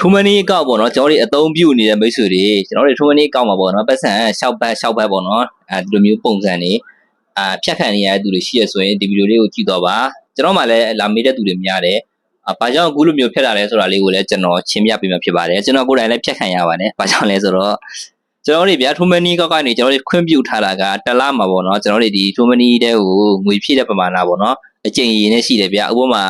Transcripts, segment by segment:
true money အကောက်ပေါ့နော်ကျွန်တော်တို့အသုံးပြုနေတဲ့မိတ်ဆွေတွေကျွန်တော်တို့ true money အကောက်မှာပေါ့နော်ပတ်စံရှောက်ဘတ်ရှောက်ဘတ်ပေါ့နော်အဲဒီလိုမျိုးပုံစံတွေအာဖြတ်ခံနေရတဲ့သူတွေရှိရဆိုရင်ဒီဗီဒီယိုလေးကိုကြည့်တော့ပါကျွန်တော်မှလည်းလာမေးတဲ့သူတွေများတယ်အာဘာကြောင့်အခုလိုမျိုးဖြတ်တာလဲဆိုတာလေးကိုလည်းကျွန်တော်ရှင်းပြပေးမှာဖြစ်ပါတယ်ကျွန်တော်ကိုယ်တိုင်လည်းဖြတ်ခံရပါတယ်ဘာကြောင့်လဲဆိုတော့ကျွန်တော်တို့ဗျာ true money ကောက်ကနေကျွန်တော်တို့ခွင့်ပြုထားတာကတစ်လမှာပေါ့နော်ကျွန်တော်တို့ဒီ true money တဲ့ကိုငွေဖြည့်တဲ့ပမာဏပေါ့နော်အကျိန်ရည်နဲ့ရှိတယ်ဗျာဥပမာ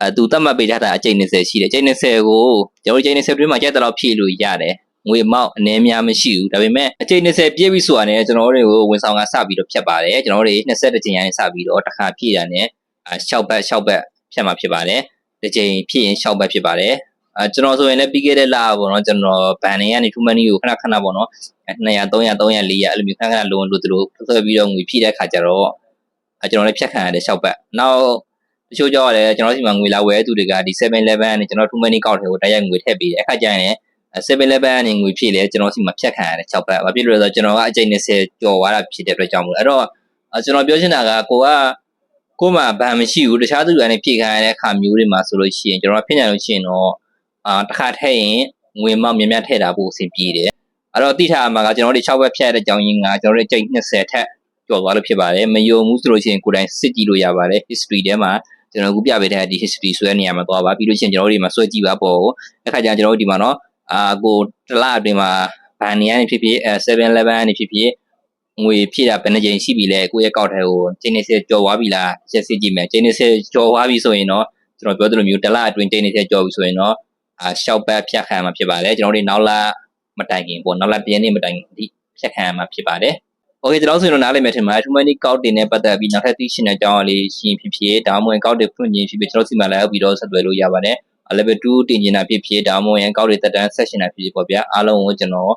အဲသူတတ်မှတ်ပေးထားတာအကျိန်20ရှိတယ်အကျိန်20ကိုကျွန်တော်တို့အကျိန်20တွင်းမှာကြက်တော့ဖြည့်လို့ရတယ်ငွေအမောက်အနည်းများမရှိဘူးဒါပေမဲ့အကျိန်20ပြည့်ပြီဆိုတာနဲ့ကျွန်တော်တို့တွေကိုဝန်ဆောင်ကစပြီးတော့ဖြတ်ပါတယ်ကျွန်တော်တို့တွေ20ကျိန်ရရင်စပြီးတော့တစ်ခါဖြည့်ရတယ်အဲ6ဘတ်6ဘတ်ဖြတ်မှာဖြစ်ပါတယ်တစ်ကျိန်ဖြည့်ရင်6ဘတ်ဖြစ်ပါတယ်အဲကျွန်တော်ဆိုရင်လည်းပြီးခဲ့တဲ့လပေါ့နော်ကျွန်တော်ဘန်နေကနေ two money ကိုခဏခဏပေါ့နော်200 300 300 400အဲ့လိုမျိုးခဏခဏလုံးလို့သူတို့ဆွဲပြီးတော့ငွေဖြည့်တဲ့ခါကျတော့အဲကျွန်တော်လည်းဖြတ်ခံရတယ်6ဘတ်နောက် တချို့ကြောရတယ်ကျွန်တော်စီမှာငွေလာဝယ်သူတွေကဒီ 7-Eleven ကနေကျွန်တော် True Money ကောက်ထဲကိုတိုက်ရိုက်ငွေထည့်ပေးတယ်အခါကျရင် 7-Eleven ကနေငွေဖြည့်လဲကျွန်တော်စီမှာဖြတ်ခံရတယ်6ဘတ်ဘာဖြစ်လို့လဲဆိုတော့ကျွန်တော်ကအကျိန်20ကျော်သွားတာဖြစ်တဲ့အတွက်ကြောင့်မို့အဲ့တော့ကျွန်တော်ပြောချင်တာကကိုကကိုမှဘန်မရှိဘူးတခြားသူတွေနဲ့ဖြည့်ခံရတဲ့အခါမျိုးတွေမှာဆိုလို့ရှိရင်ကျွန်တော်ဖြစ်နေလို့ရှိရင်တော့အာတစ်ခါထည့်ရင်ငွေမောက်များများထည့်တာပိုအဆင်ပြေတယ်အဲ့တော့တိထားမှာကကျွန်တော်တို့6ဘတ်ဖြတ်ရတဲ့ကြောင်းရင်းကကျွန်တော်တို့ကျိန်20ထက်ကျော်သွားလို့ဖြစ်ပါတယ်မယုံဘူးဆိုလို့ရှိရင်ကိုယ်တိုင်စစ်ကြည့်လို့ရပါတယ် history ထဲမှာ ကျွန်တော်အခုပြပေးတဲ့ဒီ history ဆွဲနေရမှာသွားပါပြီးလို့ရှိရင်ကျွန်တော်တို့ဒီမှာဆွဲကြည့်ပါပေါ့အခါကျရင်ကျွန်တော်တို့ဒီမှာနော်အာကိုတစ်လအတွင်းမှာဘန်နီကနေဖြစ်ဖြစ်အဲ 7-Eleven ကနေဖြစ်ဖြစ်ငွေဖြည့်တာဘယ်နှကြိမ်ရှိပြီလဲကိုယ့်ရဲ့ကောက်ထဲကိုချိန်နေစေကြော်သွားပြီလားချက်စစ်ကြည့်မယ်ချိန်နေစေကြော်သွားပြီဆိုရင်တော့ကျွန်တော်ပြောသလိုမျိုးတစ်လအတွင်းချိန်နေစေကြော်ပြီဆိုရင်တော့အာရှောက်ဘတ်ဖြတ်ခံမှာဖြစ်ပါတယ်ကျွန်တော်တို့နောက်လာမတိုင်ခင်ပေါ့နောက်လာတရက်နေ့မတိုင်ခင်ဒီဖြတ်ခံမှာဖြစ်ပါတယ် โอเคကျွန်တော်ဆိုရင်တော့နားလည်မယ်ထင်ပါတယ် two money ကောက်တင်နဲ့ပတ်သက်ပြီးနောက်ထပ်သိရှိတဲ့အကြောင်းအလေးရှင်းဖြစ်ဖြစ်ဒါမှမဟုတ်ကောက်တင်ဖွင့်ခြင်းဖြစ်ဖြစ်ကျွန်တော်စီမံလိုက်ပြီးတော့ဆက်သွယ်လို့ရပါတယ် level 2တင်ကျင်တာဖြစ်ဖြစ်ဒါမှမဟုတ်ရင်ကောက်တွေတက်တန်းဆက်ရှင်တာဖြစ်ဖြစ်ပေါ့ဗျာအားလုံးကိုကျွန်တော်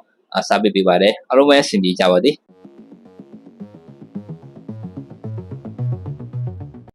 စာပေးပေးပါတယ်အားလုံးပဲအဆင်ပြေကြပါသည်